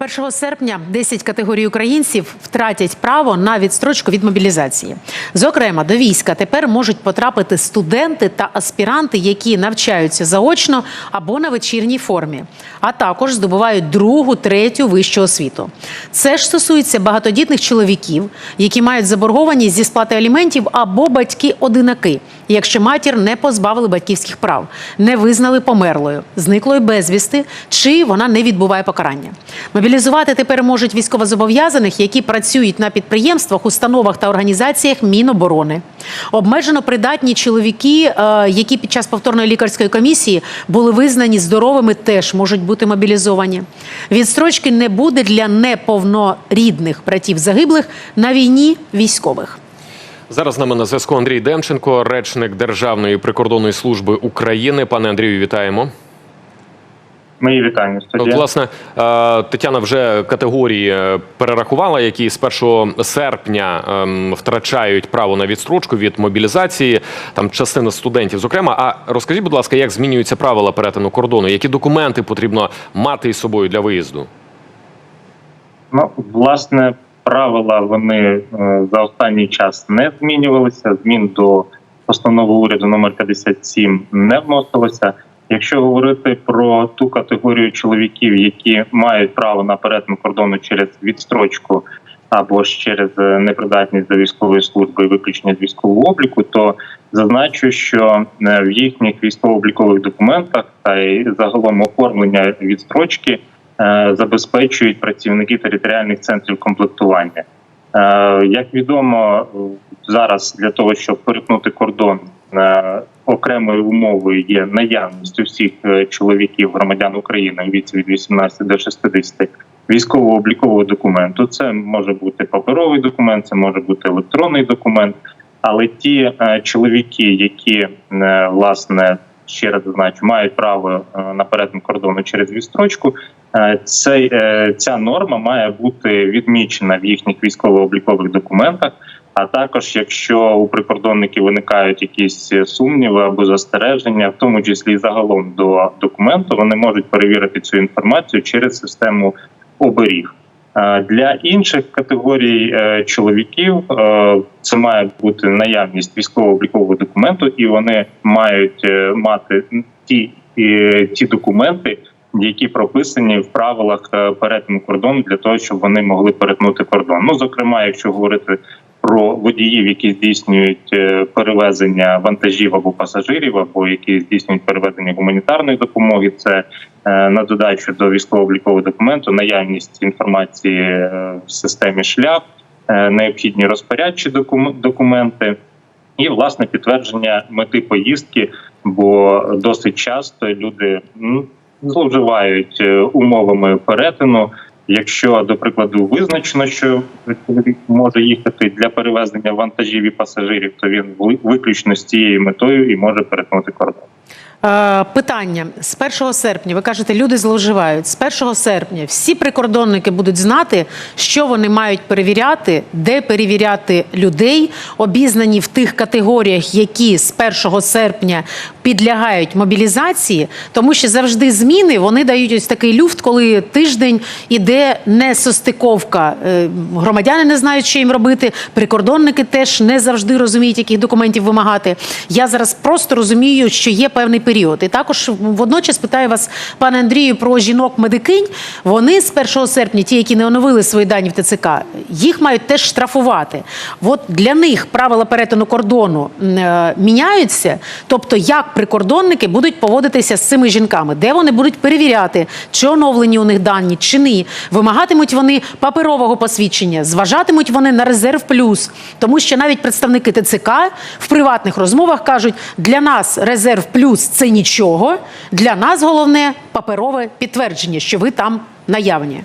1 серпня 10 категорій українців втратять право на відстрочку від мобілізації. Зокрема, до війська тепер можуть потрапити студенти та аспіранти, які навчаються заочно або на вечірній формі, а також здобувають другу, третю вищу освіту. Це ж стосується багатодітних чоловіків, які мають заборгованість зі сплати аліментів або батьки-одинаки, якщо матір не позбавили батьківських прав, не визнали померлою, зниклою безвісти, чи вона не відбуває покарання. Мобілізувати тепер можуть військовозобов'язаних, які працюють на підприємствах, установах та організаціях Міноборони. Обмежено придатні чоловіки, е, які під час повторної лікарської комісії були визнані здоровими, теж можуть бути мобілізовані. Відстрочки не буде для неповнорідних братів загиблих на війні військових. Зараз з нами на зв'язку Андрій Демченко, речник Державної прикордонної служби України. Пане Андрію, вітаємо. Мої вітання От, власне, е, Тетяна вже категорії е, перерахувала, які з 1 серпня ем, втрачають право на відстрочку від мобілізації. Там частина студентів, зокрема. А розкажіть, будь ласка, як змінюються правила перетину кордону? Які документи потрібно мати із собою для виїзду? Ну, власне, правила вони е, за останній час не змінювалися. Змін до постанови уряду номер 57 не вносилося. Якщо говорити про ту категорію чоловіків, які мають право на перетин кордону через відстрочку або ж через е, непридатність до військової служби і виключення з військового обліку, то зазначу, що е, в їхніх військово-облікових документах та й загалом оформлення відстрочки забезпечують працівники територіальних центрів комплектування. Е, Як відомо, е, зараз для того, щоб перетнути кордон е, окремою умовою є наявність усіх е, чоловіків громадян України у віці від 18 до 60 військово-облікового документу. Це може бути паперовий документ, це може бути електронний документ. Але ті е, чоловіки, які е, власне ще раз зазначу, мають право е, на перетин кордону через відстрочку, е, цей, е, ця норма має бути відмічена в їхніх військово-облікових документах. А також, якщо у прикордонників виникають якісь сумніви або застереження, в тому числі загалом до документу, вони можуть перевірити цю інформацію через систему оберіг. Е, Для інших категорій е, чоловіків е, це має бути наявність військово-облікового документу, і вони мають мати ті, ті документи, які прописані в правилах перетину кордону для того, щоб вони могли перетнути кордон. Ну, зокрема, якщо говорити про водіїв, які здійснюють е, перевезення вантажів або пасажирів, або які здійснюють перевезення гуманітарної допомоги, це е, на додачу до військово-облікового документу, наявність інформації е, в системі шлях, необхідні розпорядчі документи. І власне підтвердження мети поїздки, бо досить часто люди зловживають умовами перетину. Якщо до прикладу визначено, що чоловік може їхати для перевезення вантажів і пасажирів, то він ви- виключно з цією метою і може перетнути кордон. Е, Питання з 1 серпня. Ви кажете, люди зловживають. З 1 серпня всі прикордонники будуть знати, що вони мають перевіряти, де перевіряти людей, обізнані в тих категоріях, які з 1 серпня підлягають мобілізації, тому що завжди зміни вони дають ось такий люфт, коли тиждень іде несостиковка. Е, Громадяни не знають, що їм робити. Прикордонники теж не завжди розуміють, яких документів вимагати. Я зараз просто розумію, що є певний період. І також водночас питаю вас, пане Андрію, про жінок-медикинь. Вони з 1 серпня, ті, які не оновили свої дані в ТЦК, їх мають теж штрафувати. От для них правила перетину кордону е, міняються. Тобто, як прикордонники будуть поводитися з цими жінками, де вони будуть перевіряти, чи оновлені у них дані, чи ні. Вимагатимуть вони паперового посвідчення, зважатимуть вони на резерв плюс, тому що навіть представники ТЦК в приватних розмовах кажуть, для нас резерв плюс це нічого. Для нас головне паперове підтвердження, що ви там наявні.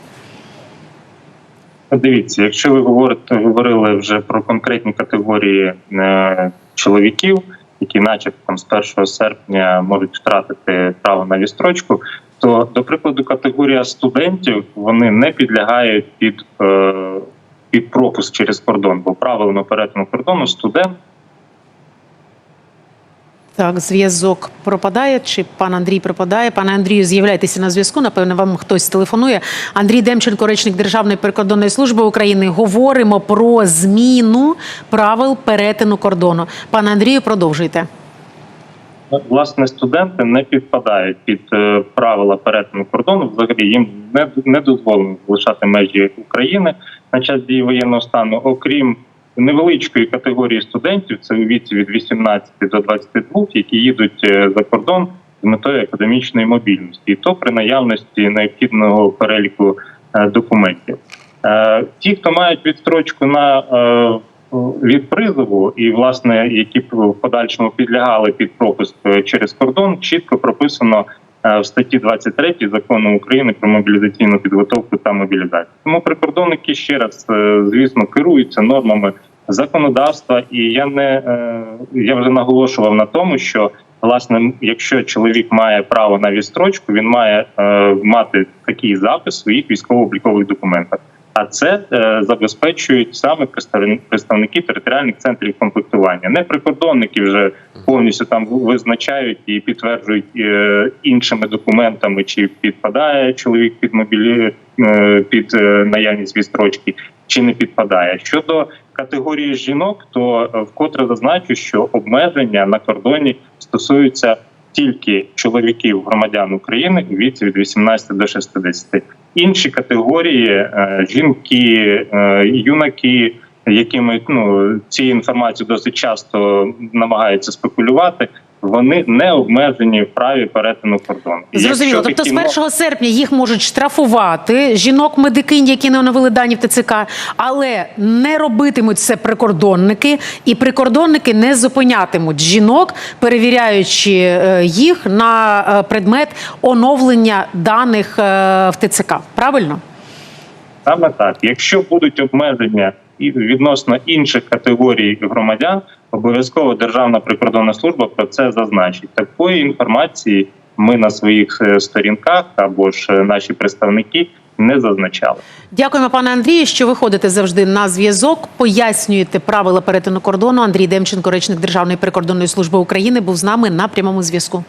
Дивіться, якщо ви говорите, говорили вже про конкретні категорії е, чоловіків, які, начебто, там з 1 серпня можуть втратити право на відстрочку, то до прикладу, категорія студентів вони не підлягають під, е, під пропуск через кордон, бо правилами перетину кордону студент Так, зв'язок пропадає, чи пан Андрій пропадає? Пане Андрію, з'являйтеся на зв'язку. Напевно, вам хтось телефонує. Андрій Демченко, речник Державної прикордонної служби України. Говоримо про зміну правил перетину кордону. Пане Андрію, продовжуйте. Власне, студенти не підпадають під е, правила перетину кордону. Взагалі їм не, не дозволено залишати межі України на час дії воєнного стану, окрім невеличкої категорії студентів, це у віці від 18 до 22, які їдуть е, за кордон з метою академічної мобільності, і то при наявності необхідного переліку е, документів. Е, Ті, хто мають відстрочку на від призову, і власне які в подальшому підлягали під пропуск через кордон, чітко прописано в статті 23 закону України про мобілізаційну підготовку та мобілізацію. Тому прикордонники ще раз, звісно, керуються нормами законодавства, і я не е, я вже наголошував на тому, що власне, якщо чоловік має право на відстрочку, він має е, мати такий запис в своїх військово-облікових документах. А це е, забезпечують саме представ- представники територіальних центрів комплектування. Не прикордонники вже повністю там визначають і підтверджують іншими документами, чи підпадає чоловік під мобілі під наявність відстрочки, чи не підпадає. Щодо категорії жінок, то е, вкотре зазначу, що обмеження на кордоні стосуються тільки чоловіків громадян України у віці від 18 до 60. Інші категорії е, жінки, е, юнаки, якими ну цією інформацією досить часто намагаються спекулювати. Вони не обмежені в праві перетину кордону. Зрозуміло. якщо Тобто, з 1 серпня їх можуть штрафувати жінок медикинь, які не оновили дані в ТЦК, але не робитимуть це прикордонники, і прикордонники не зупинятимуть жінок, перевіряючи е, їх на е, предмет оновлення даних е, в ТЦК. Правильно? Саме так, якщо будуть обмеження і відносно інших категорій громадян, обов'язково Державна прикордонна служба про це зазначить. Такої інформації ми на своїх е, сторінках або ж е, наші представники не зазначали. Дякуємо, пане Андрію, що виходите завжди на зв'язок. Пояснюєте правила перетину кордону. Андрій Демченко, речник Державної прикордонної служби України, був з нами на прямому зв'язку.